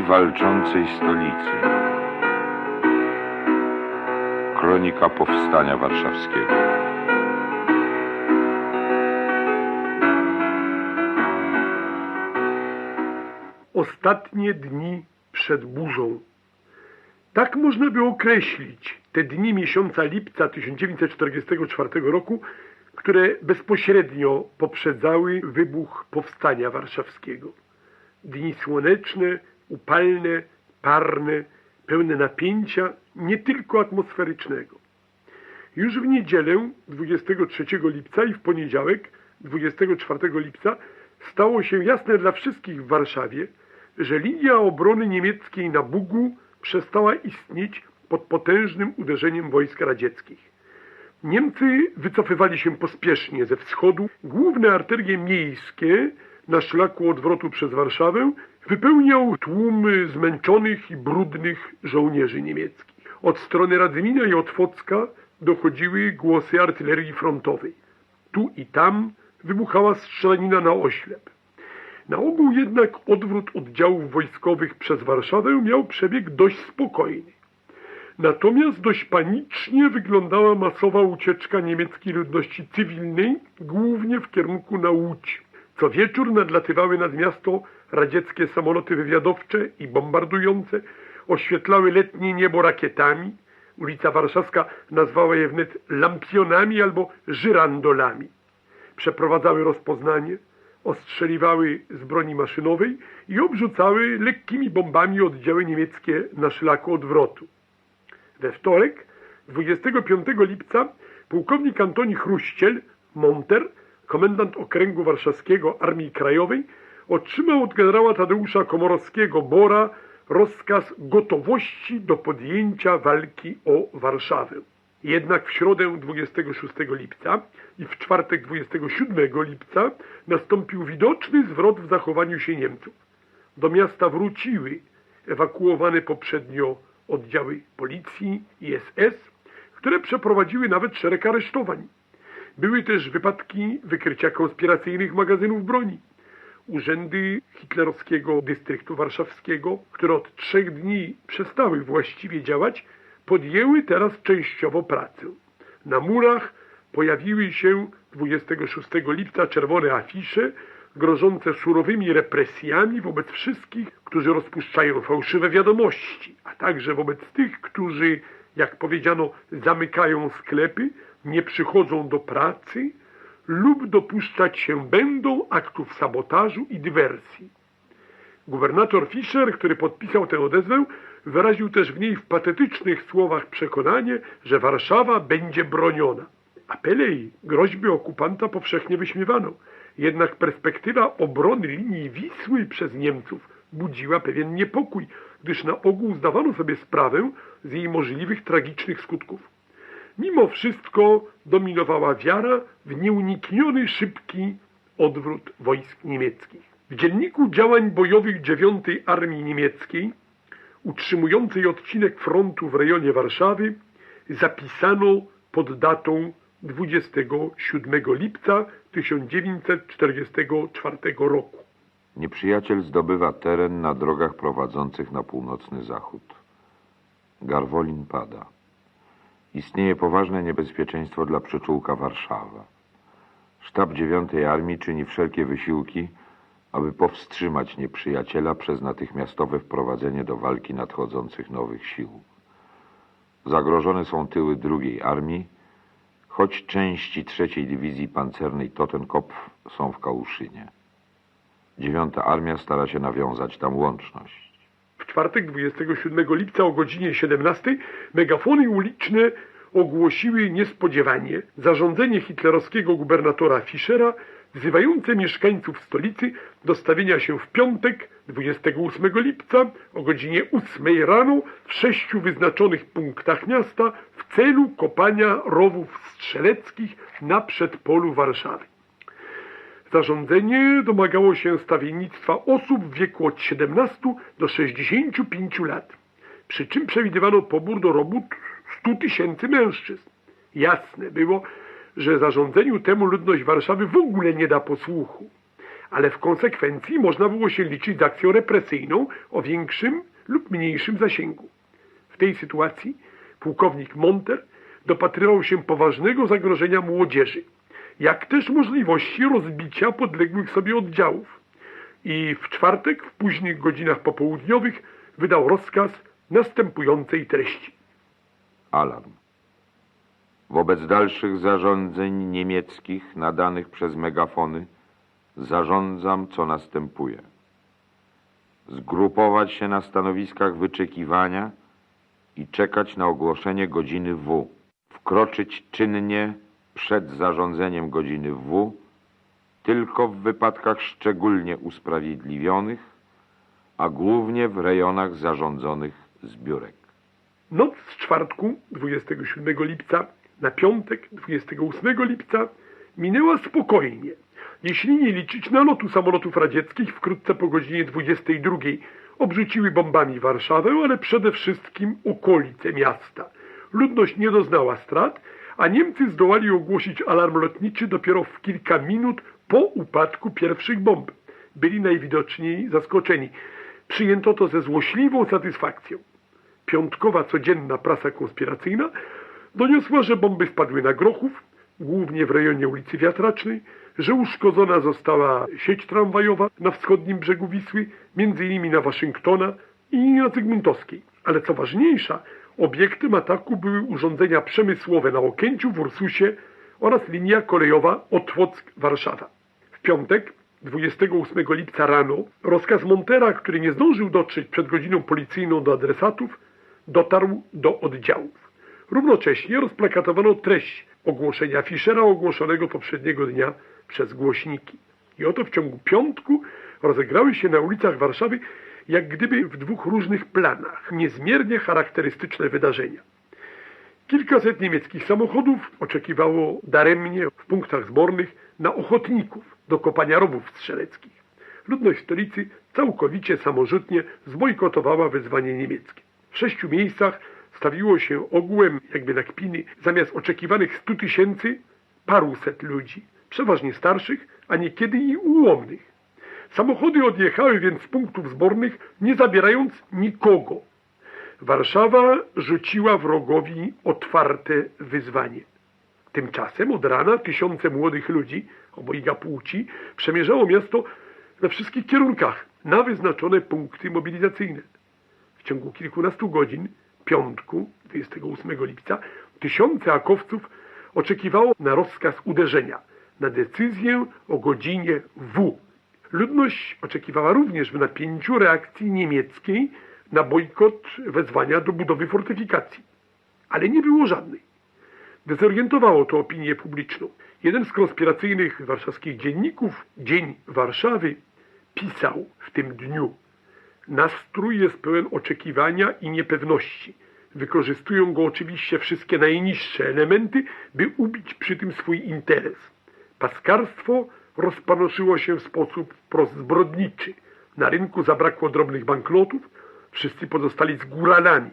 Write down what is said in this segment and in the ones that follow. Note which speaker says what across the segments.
Speaker 1: Walczącej stolicy. Kronika Powstania Warszawskiego.
Speaker 2: Ostatnie dni przed burzą. Tak można by określić te dni miesiąca lipca 1944 roku, które bezpośrednio poprzedzały wybuch powstania warszawskiego. Dni słoneczne, upalne, parne, pełne napięcia, nie tylko atmosferycznego. Już w niedzielę 23 lipca i w poniedziałek 24 lipca stało się jasne dla wszystkich w Warszawie, że linia obrony niemieckiej na Bugu przestała istnieć pod potężnym uderzeniem wojsk radzieckich. Niemcy wycofywali się pospiesznie ze wschodu. Główne arterie miejskie na szlaku odwrotu przez Warszawę wypełniał tłum zmęczonych i brudnych żołnierzy niemieckich. Od strony Radzymina i Otwocka dochodziły głosy artylerii frontowej. Tu i tam wybuchała strzelanina na oślep. Na ogół jednak odwrót oddziałów wojskowych przez Warszawę miał przebieg dość spokojny. Natomiast dość panicznie wyglądała masowa ucieczka niemieckiej ludności cywilnej, głównie w kierunku na Łódź. Co wieczór nadlatywały nad miasto radzieckie samoloty wywiadowcze i bombardujące, oświetlały letnie niebo rakietami. Ulica Warszawska nazwała je wnet lampionami albo żyrandolami. Przeprowadzały rozpoznanie, ostrzeliwały z broni maszynowej i obrzucały lekkimi bombami oddziały niemieckie na szlaku odwrotu. We wtorek, 25 lipca, pułkownik Antoni Chruściel, Monter, komendant okręgu warszawskiego Armii Krajowej, otrzymał od generała Tadeusza Komorowskiego Bora rozkaz gotowości do podjęcia walki o Warszawę. Jednak w środę 26 lipca i w czwartek 27 lipca nastąpił widoczny zwrot w zachowaniu się Niemców. Do miasta wróciły ewakuowane poprzednio oddziały policji i SS, które przeprowadziły nawet szereg aresztowań. Były też wypadki wykrycia konspiracyjnych magazynów broni. Urzędy hitlerowskiego dystryktu warszawskiego, które od trzech dni przestały właściwie działać, podjęły teraz częściowo pracę. Na murach pojawiły się 26 lipca czerwone afisze grożące surowymi represjami wobec wszystkich, którzy rozpuszczają fałszywe wiadomości, a także wobec tych, którzy, jak powiedziano, zamykają sklepy, nie przychodzą do pracy lub dopuszczać się będą aktów sabotażu i dywersji. Gubernator Fischer, który podpisał tę odezwę, wyraził też w niej w patetycznych słowach przekonanie, że Warszawa będzie broniona. Apele i groźby okupanta powszechnie wyśmiewano. Jednak perspektywa obrony linii Wisły przez Niemców budziła pewien niepokój, gdyż na ogół zdawano sobie sprawę z jej możliwych tragicznych skutków. Mimo wszystko dominowała wiara w nieunikniony szybki odwrót wojsk niemieckich. W dzienniku działań bojowych dziewiątej Armii Niemieckiej, utrzymującej odcinek frontu w rejonie Warszawy, zapisano pod datą 27 lipca 1944 roku.
Speaker 1: Nieprzyjaciel zdobywa teren na drogach prowadzących na północny zachód. Garwolin pada. Istnieje poważne niebezpieczeństwo dla przyczółka Warszawa. Sztab dziewiątej Armii czyni wszelkie wysiłki, aby powstrzymać nieprzyjaciela przez natychmiastowe wprowadzenie do walki nadchodzących nowych sił. Zagrożone są tyły drugiej armii, choć części trzeciej dywizji pancernej Totenkopf są w Kałuszynie. Dziewiąta armia stara się nawiązać tam łączność.
Speaker 2: Czwartek 27 lipca o godzinie 17 megafony uliczne ogłosiły niespodziewanie zarządzenie hitlerowskiego gubernatora Fischera wzywające mieszkańców stolicy do stawienia się w piątek 28 lipca o godzinie 8 rano w sześciu wyznaczonych punktach miasta w celu kopania rowów strzeleckich na przedpolu Warszawy. Zarządzenie domagało się stawiennictwa osób w wieku od 17 do 65 lat, przy czym przewidywano pobór do robót 100 tysięcy mężczyzn. Jasne było, że zarządzeniu temu ludność Warszawy w ogóle nie da posłuchu. ale w konsekwencji można było się liczyć z akcją represyjną o większym lub mniejszym zasięgu. W tej sytuacji pułkownik Monter dopatrywał się poważnego zagrożenia młodzieży, jak też możliwości rozbicia podległych sobie oddziałów. I w czwartek, w późnych godzinach popołudniowych, wydał rozkaz następującej treści.
Speaker 1: Alarm. Wobec dalszych zarządzeń niemieckich nadanych przez megafony zarządzam, co następuje. Zgrupować się na stanowiskach wyczekiwania i czekać na ogłoszenie godziny W. Wkroczyć czynnie przed zarządzeniem godziny W, tylko w wypadkach szczególnie usprawiedliwionych, a głównie w rejonach zarządzonych zbiórek.
Speaker 2: Noc z czwartku 27 lipca na piątek 28 lipca minęła spokojnie, jeśli nie liczyć nalotu samolotów radzieckich wkrótce po godzinie 22. Obrzuciły bombami Warszawę, ale przede wszystkim okolice miasta. Ludność nie doznała strat, a Niemcy zdołali ogłosić alarm lotniczy dopiero w kilka minut po upadku pierwszych bomb. Byli najwidoczniej zaskoczeni. Przyjęto to ze złośliwą satysfakcją. Piątkowa codzienna prasa konspiracyjna doniosła, że bomby spadły na Grochów, głównie w rejonie ulicy Wiatracznej, że uszkodzona została sieć tramwajowa na wschodnim brzegu Wisły, między innymi na Waszyngtona i na Zygmuntowskiej. Ale co ważniejsza, obiektem ataku były urządzenia przemysłowe na Okęciu, w Ursusie oraz linia kolejowa Otwock-Warszawa. W piątek, 28 lipca rano, rozkaz Montera, który nie zdążył dotrzeć przed godziną policyjną do adresatów, dotarł do oddziałów. Równocześnie rozplakatowano treść ogłoszenia Fischera ogłoszonego poprzedniego dnia przez głośniki. I oto w ciągu piątku rozegrały się na ulicach Warszawy jak gdyby w dwóch różnych planach niezmiernie charakterystyczne wydarzenia. Kilkaset niemieckich samochodów oczekiwało daremnie w punktach zbornych na ochotników do kopania rowów strzeleckich. Ludność stolicy całkowicie samorzutnie zbojkotowała wezwanie niemieckie. W sześciu miejscach stawiło się ogółem, jakby na kpiny, zamiast oczekiwanych stu tysięcy, paruset ludzi, przeważnie starszych, a niekiedy i ułomnych. Samochody odjechały więc z punktów zbornych, nie zabierając nikogo. Warszawa rzuciła wrogowi otwarte wyzwanie. Tymczasem od rana tysiące młodych ludzi obojga płci przemierzało miasto we wszystkich kierunkach na wyznaczone punkty mobilizacyjne. W ciągu kilkunastu godzin, piątku, 28 lipca, tysiące akowców oczekiwało na rozkaz uderzenia, na decyzję o godzinie W. Ludność oczekiwała również w napięciu reakcji niemieckiej na bojkot wezwania do budowy fortyfikacji. Ale nie było żadnej. Dezorientowało to opinię publiczną. Jeden z konspiracyjnych warszawskich dzienników, Dzień Warszawy, pisał w tym dniu Nastrój jest pełen oczekiwania i niepewności. Wykorzystują go oczywiście wszystkie najniższe elementy, by ubić przy tym swój interes. Paskarstwo rozpanoszyło się w sposób wprost zbrodniczy. Na rynku zabrakło drobnych banknotów, wszyscy pozostali z góralami.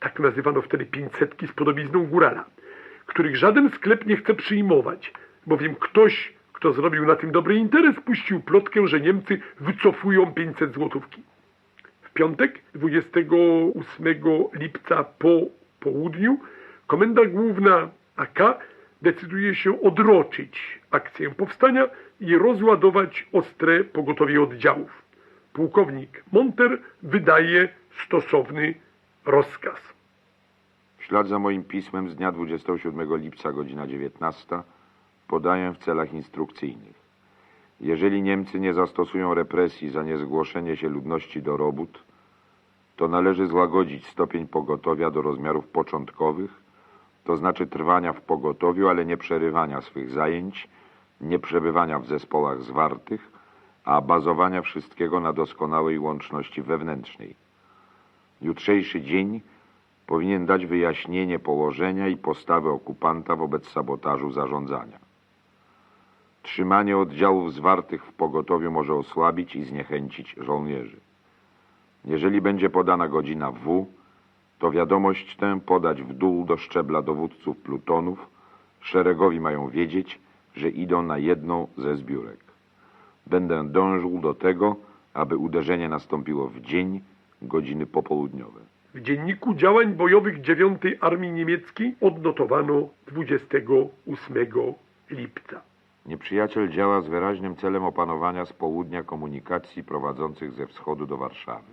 Speaker 2: Tak nazywano wtedy pięćsetki z podobizną górala, których żaden sklep nie chce przyjmować, bowiem ktoś, kto zrobił na tym dobry interes, puścił plotkę, że Niemcy wycofują 500 złotówki. W piątek, 28 lipca po południu, Komenda Główna AK decyduje się odroczyć akcję powstania i rozładować ostre pogotowie oddziałów. Pułkownik Monter wydaje stosowny rozkaz.
Speaker 1: W ślad za moim pismem z dnia 27 lipca, godzina 19, podaję w celach instrukcyjnych. Jeżeli Niemcy nie zastosują represji za niezgłoszenie się ludności do robót, to należy złagodzić stopień pogotowia do rozmiarów początkowych, to znaczy trwania w pogotowiu, ale nie przerywania swych zajęć, nie przebywania w zespołach zwartych, a bazowania wszystkiego na doskonałej łączności wewnętrznej. Jutrzejszy dzień powinien dać wyjaśnienie położenia i postawy okupanta wobec sabotażu zarządzania. Trzymanie oddziałów zwartych w pogotowiu może osłabić i zniechęcić żołnierzy. Jeżeli będzie podana godzina W, to wiadomość tę podać w dół do szczebla dowódców plutonów. Szeregowi mają wiedzieć, że idą na jedną ze zbiórek. Będę dążył do tego, aby uderzenie nastąpiło w dzień, godziny popołudniowe.
Speaker 2: W dzienniku działań bojowych 9 Armii Niemieckiej odnotowano 28 lipca.
Speaker 1: Nieprzyjaciel działa z wyraźnym celem opanowania z południa komunikacji prowadzących ze wschodu do Warszawy.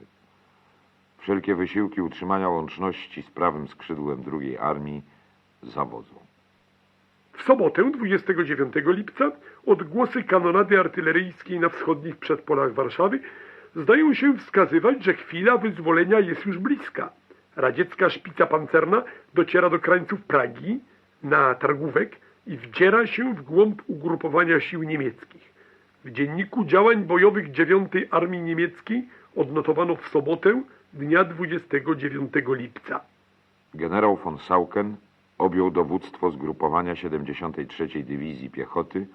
Speaker 1: Wszelkie wysiłki utrzymania łączności z prawym skrzydłem II Armii zawodzą.
Speaker 2: W sobotę 29 lipca odgłosy kanonady artyleryjskiej na wschodnich przedpolach Warszawy zdają się wskazywać, że chwila wyzwolenia jest już bliska. Radziecka szpica pancerna dociera do krańców Pragi na Targówek i wdziera się w głąb ugrupowania sił niemieckich. W dzienniku działań bojowych 9 Armii Niemieckiej odnotowano w sobotę dnia 29 lipca.
Speaker 1: Generał von Sauken objął dowództwo zgrupowania 73. Dywizji Piechoty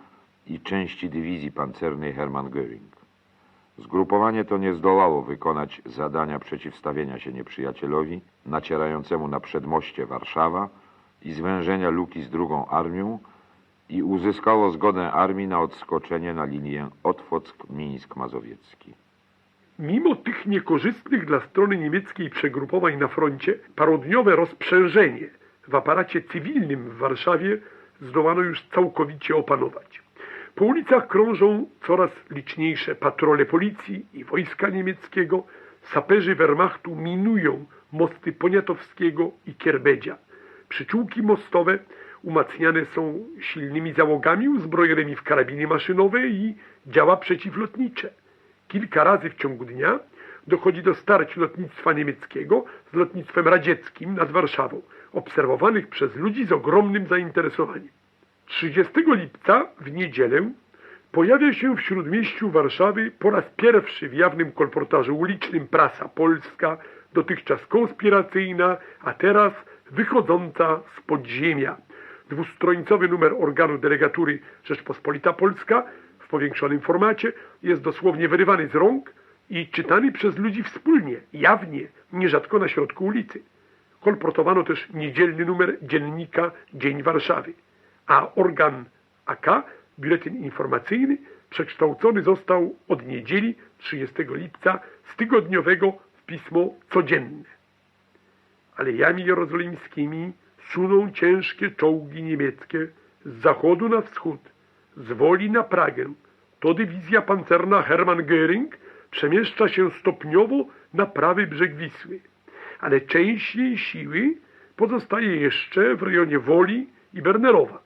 Speaker 1: i części Dywizji Pancernej Hermann Göring. Zgrupowanie to nie zdołało wykonać zadania przeciwstawienia się nieprzyjacielowi nacierającemu na przedmoście Warszawa i zwężenia luki z drugą armią i uzyskało zgodę armii na odskoczenie na linię Otwock-Mińsk-Mazowiecki.
Speaker 2: Mimo tych niekorzystnych dla strony niemieckiej przegrupowań na froncie, parodniowe rozprzężenie w aparacie cywilnym w Warszawie zdołano już całkowicie opanować. Po ulicach krążą coraz liczniejsze patrole policji i wojska niemieckiego, saperzy Wehrmachtu minują mosty Poniatowskiego i Kierbedzia. Przyczółki mostowe umacniane są silnymi załogami uzbrojonymi w karabiny maszynowe i działa przeciwlotnicze. Kilka razy w ciągu dnia dochodzi do starć lotnictwa niemieckiego z lotnictwem radzieckim nad Warszawą, obserwowanych przez ludzi z ogromnym zainteresowaniem. 30 lipca w niedzielę pojawia się w śródmieściu Warszawy po raz pierwszy w jawnym kolportażu ulicznym prasa polska, dotychczas konspiracyjna, a teraz wychodząca z podziemia. Dwustrońcowy numer organu delegatury Rzeczpospolita Polska w powiększonym formacie jest dosłownie wyrywany z rąk i czytany przez ludzi wspólnie, jawnie, nierzadko na środku ulicy. Kolportowano też niedzielny numer dziennika Dzień Warszawy, a organ AK, biuletyn informacyjny, przekształcony został od niedzieli 30 lipca z tygodniowego w pismo codzienne. Alejami jerozolimskimi suną ciężkie czołgi niemieckie z zachodu na wschód, z Woli na Pragę. To dywizja pancerna Hermann Göring przemieszcza się stopniowo na prawy brzeg Wisły, ale część jej siły pozostaje jeszcze w rejonie Woli i Bernerowa.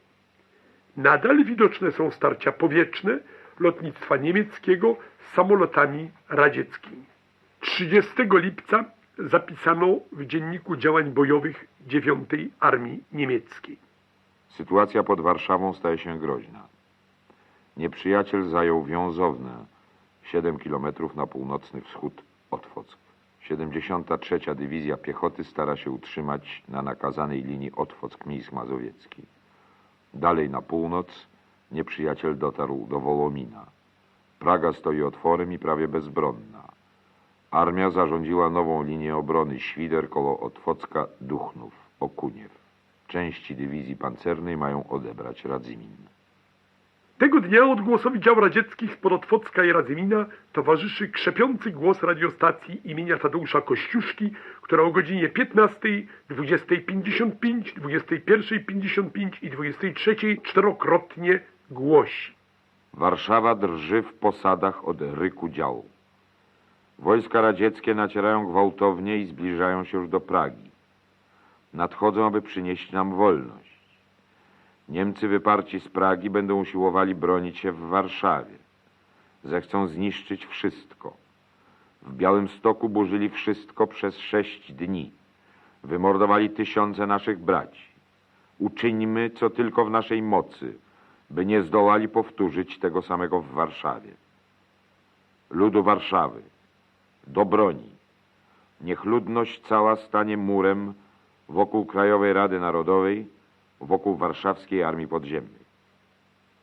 Speaker 2: Nadal widoczne są starcia powietrzne lotnictwa niemieckiego z samolotami radzieckimi. 30 lipca zapisano w dzienniku działań bojowych 9 Armii Niemieckiej.
Speaker 1: Sytuacja pod Warszawą staje się groźna. Nieprzyjaciel zajął Wiązowne, 7 km na północny wschód od Wock. 73. Dywizja Piechoty stara się utrzymać na nakazanej linii Otwock-Mińsk-Mazowiecki. Dalej na północ nieprzyjaciel dotarł do Wołomina. Praga stoi otworem i prawie bezbronna. Armia zarządziła nową linię obrony Świder koło Otwocka, Duchnów, Okuniew. Części dywizji pancernej mają odebrać Radzymin.
Speaker 2: Tego dnia odgłosowi dział radzieckich spod Otwocka i Radzymina towarzyszy krzepiący głos radiostacji imienia Tadeusza Kościuszki, która o godzinie 15, 20.55, 21.55 i 23.00 czterokrotnie głosi.
Speaker 1: Warszawa drży w posadach od ryku działu. Wojska radzieckie nacierają gwałtownie i zbliżają się już do Pragi. Nadchodzą, aby przynieść nam wolność. Niemcy wyparci z Pragi będą usiłowali bronić się w Warszawie. Zechcą zniszczyć wszystko. W Białymstoku burzyli wszystko przez sześć dni. Wymordowali tysiące naszych braci. Uczyńmy, co tylko w naszej mocy, by nie zdołali powtórzyć tego samego w Warszawie. Ludu Warszawy, do broni. Niech ludność cała stanie murem wokół Krajowej Rady Narodowej, wokół Warszawskiej Armii Podziemnej.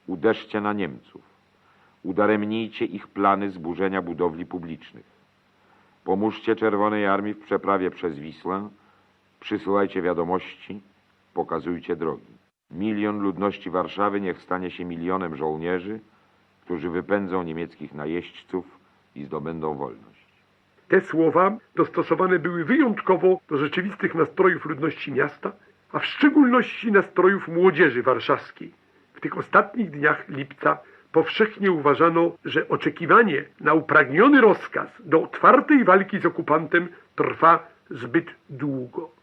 Speaker 1: Uderzcie na Niemców. Udaremnijcie ich plany zburzenia budowli publicznych. Pomóżcie Czerwonej Armii w przeprawie przez Wisłę. Przysyłajcie wiadomości. Pokazujcie drogi. Milion ludności Warszawy niech stanie się milionem żołnierzy, którzy wypędzą niemieckich najeźdźców i zdobędą wolność.
Speaker 2: Te słowa dostosowane były wyjątkowo do rzeczywistych nastrojów ludności miasta, a w szczególności nastrojów młodzieży warszawskiej. W tych ostatnich dniach lipca powszechnie uważano, że oczekiwanie na upragniony rozkaz do otwartej walki z okupantem trwa zbyt długo.